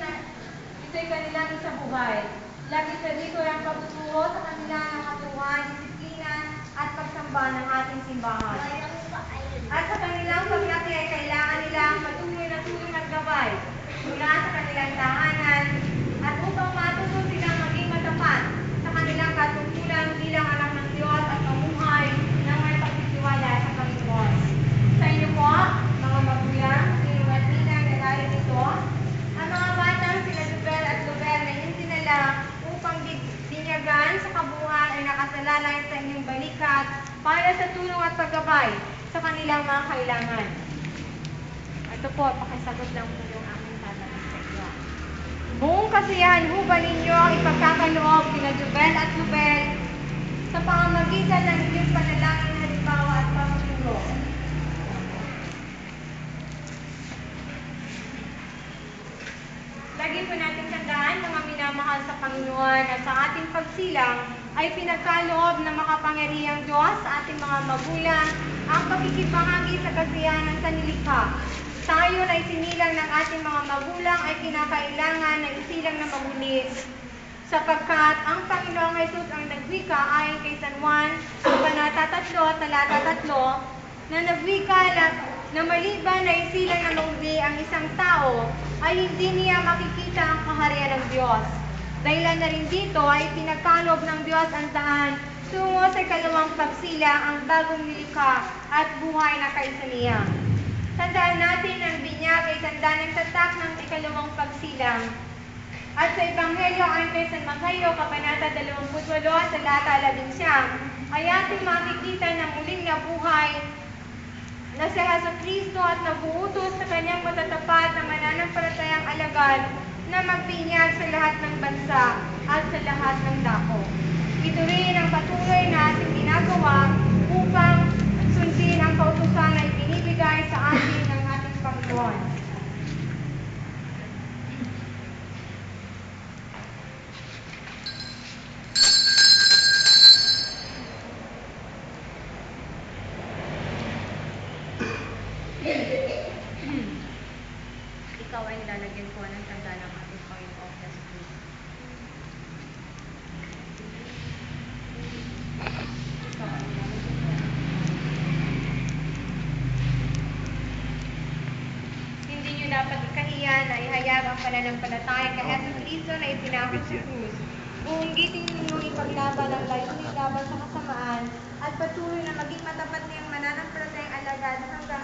na ito'y kanilang isang buhay. Lagi sa dito ang pagtuturo sa kanila ng katuhan, disiplina, at pagsamba ng ating simbahan. At sa kanilang paglaki ay kailangan nila ang patuloy na tulong at gabay mula sa kanilang tahanan at upang matuto silang maging matapat sa kanilang katungkulan bilang anak ng Diyos at mamuhay ng may pagtitiwala sa Panginoon. Sa inyo po, mga magulang, sinong at ninang na narito, ang mga batang sila Lubel at Lubel na inyong dinala upang bi- binyagan sa nakasalalay sa inyong balikat para sa tulong at paggabay sa kanilang mga kailangan. Ito po, pakisagot lang po yung aking tatanong sa inyo. Buong kasiyahan ho ba ninyo ang ipagkakaloob kina Jubel at Lubel sa pamamagitan ng inyong panalangin halimbawa at pamutulong? Lagi po natin tandaan, mga minamahal sa Panginoon, na sa ating pagsilang ay pinagkaloob ng makapangyarihang Diyos sa ating mga magulang ang pakikipahagi sa kasiyahan ng sanilikha. Tayo na isinilang ng ating mga magulang ay kinakailangan na isilang na magulit sapagkat ang Panginoong Jesus ang nagwika ayon kay San Juan, Kabanata 3, Talata 3, na nagwika na, na maliban na isilang na mauli ang isang tao, ay hindi niya makikita ang kaharian ng Diyos. Dahilan na rin dito ay pinagkalob ng Diyos ang daan. Tungo sa ikalawang pagsilang ang bagong nilikha at buhay na kaisa niya. Tandaan natin ang binyag ay tanda ng tatak ng ikalawang pagsilang at sa Ebanghelyo ayon San Mateo, Kabanata 28, talata 11, ay ating makikita na muling nabuhay na si Heso Kristo at nabuutos sa kanyang matatapat na mananampalatayang alagad na magbinyag sa lahat ng bansa at sa lahat ng dako. Ito rin ang patuloy na ating ginagawa upang sundin ang kautusan na ibinibigay sa atin ng ating Panginoon. Ikaw ay nilalagyan ko ng tanda ng ating Panginoong Yesu Cristo. Ikaw ay nilalagyan ko. Hindi nyo dapat ikahiya na ihayag ang pananampalataya kay Yesu Cristo na ipinako sa krus. Buong giting ninyo ipaglaban ang layunin laban sa kasamaan at patuloy na maging matapat niyang mananampalatayang alagad hanggang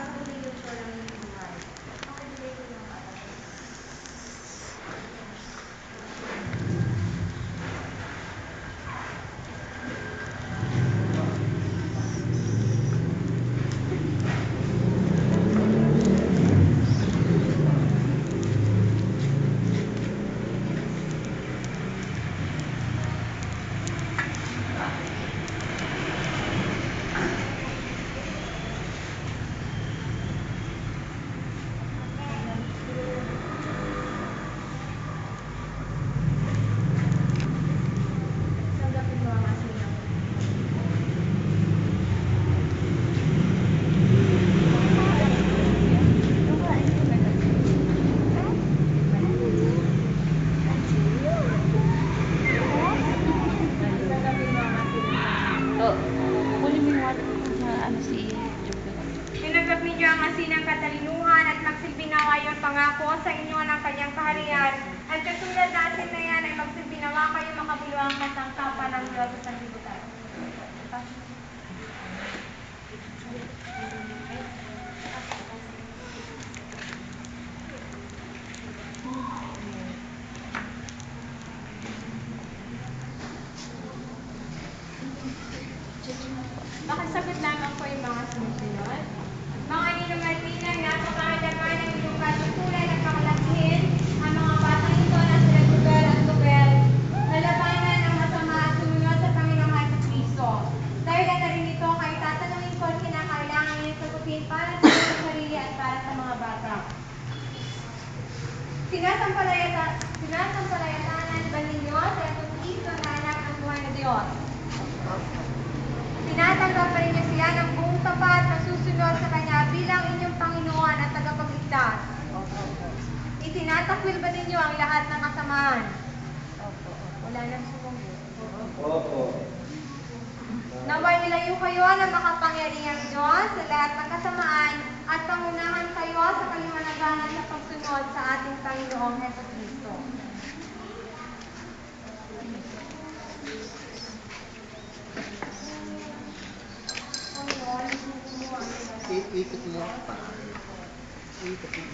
11th and Sinasampalayata, sinasampalayatanan ba ninyo sa Heso Kristo na anak ng buhay na Diyos? Tinatanggap pa rin niya sila ng buong tapat na susunod sa Kanya bilang inyong Panginoon at tagapagligtas. Itinatakwil ba ninyo ang lahat ng kasamaan? Wala nang sumugot. Opo. Naway ilayo kayo ng makapangyarihang Diyos sa lahat ng kasamaan at pangunahan kayo sa kaliwanagan sa pagsunod ating Panginoong Heso Kristo. Ikot mo pa. Ikot mo.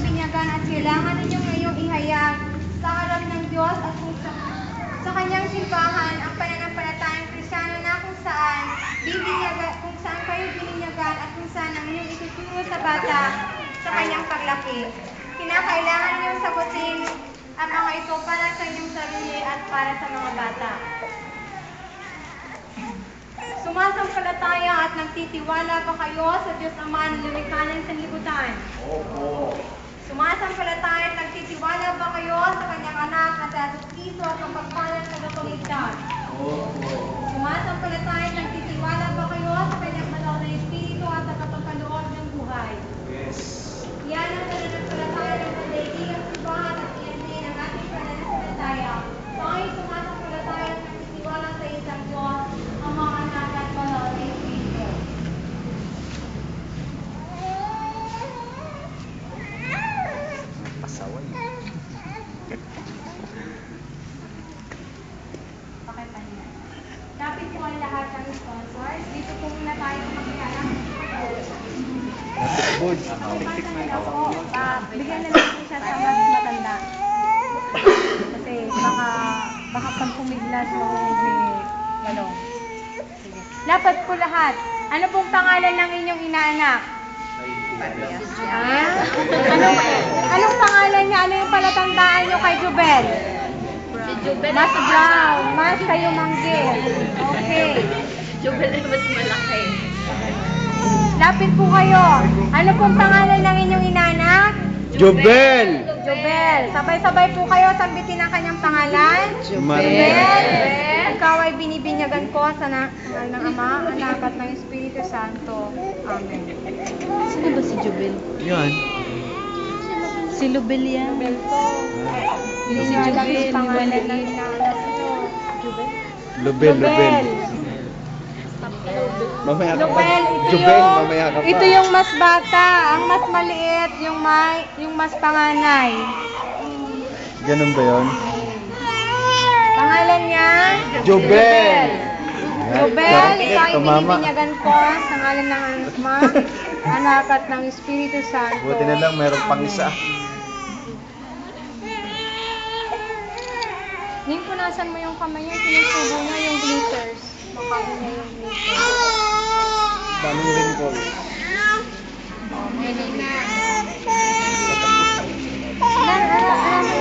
Pinyagan at kailangan ninyong ngayong ihayag sa harap ng Diyos at sa, sa kanyang simbahan ang pananampalatayang kristyano na kung saan bibinyagan, kung saan kayo bininyagan at kung saan ang inyong ituturo sa bata sa kanyang paglaki. Kinakailangan niyong sagutin ang mga ito para sa inyong sarili at para sa mga bata. Sumasampalataya at nagtitiwala ba kayo sa Diyos Ama ng lumikha ng sanlibutan? Opo. Sumasampalataya at nagtitiwala ba kayo sa kanyang anak na sa Cristo at ang pagpalang tagapagligtas? Opo. Sumasampalataya at nagtitiwala ba kayo sa kanyang banal na Espiritu at sa kapagkaloob ng buhay? Yes. Yan ang pananampalataya ng pandaigdigang simbahan at iyan din ang ating pananampalataya. Tayo sumasampalataya at nagtitiwala sa isang Diyos, ang mga anak at banal na Espiritu. Pasaway. Pakipahinga. Kapit po ang lahat ng sponsors. Dito po muna tayo magkakalang. Good. Ah, bigyan na lang siya sa mas matanda. Kasi baka, baka pag pumiglas mahuhuli. Ano? Sige. Dapat po lahat. Ano pong pangalan ng inyong inaanak? Ah? Anong, anong pangalan niya? Ano yung palatandaan niyo kay Jubel? Si Jubel Mas brown. Mas kayo mangge. Okay. Jubel ay mas malaki. Lapit po kayo. Ano pong pangalan ng inyong inanak? Jubel! Jubel. Sabay-sabay po kayo sambitin ang kanyang pangalan. Jubel. Ikaw ay binibinyagan ko sa na- ng Ama, Anak at ng Espiritu Santo. Amen. Sino ba si Jubel? Yan. Si Lubel yan. Jubel po. Yung Si Jubel, yung pangalan ng inanak niyo. Jubel? Lubel, Lubel. Mamaya ka pa. Lubel, ito Jubel, yung, mamaya ka pa. ito yung mas bata, ang mas maliit, yung may, yung mas panganay. Ganun ba yun? Pangalan niya? Jubel! Jubel, ikaw ay Tumama. binibinyagan ko sa ngalan ng Ama, Anak at ng Espiritu Santo. Buti na lang, meron pang isa. Ning, punasan mo yung kamay niya, sinusubo niya yung glitters. Baka niya yung glitters. Banuhin ko. Banuhin ko.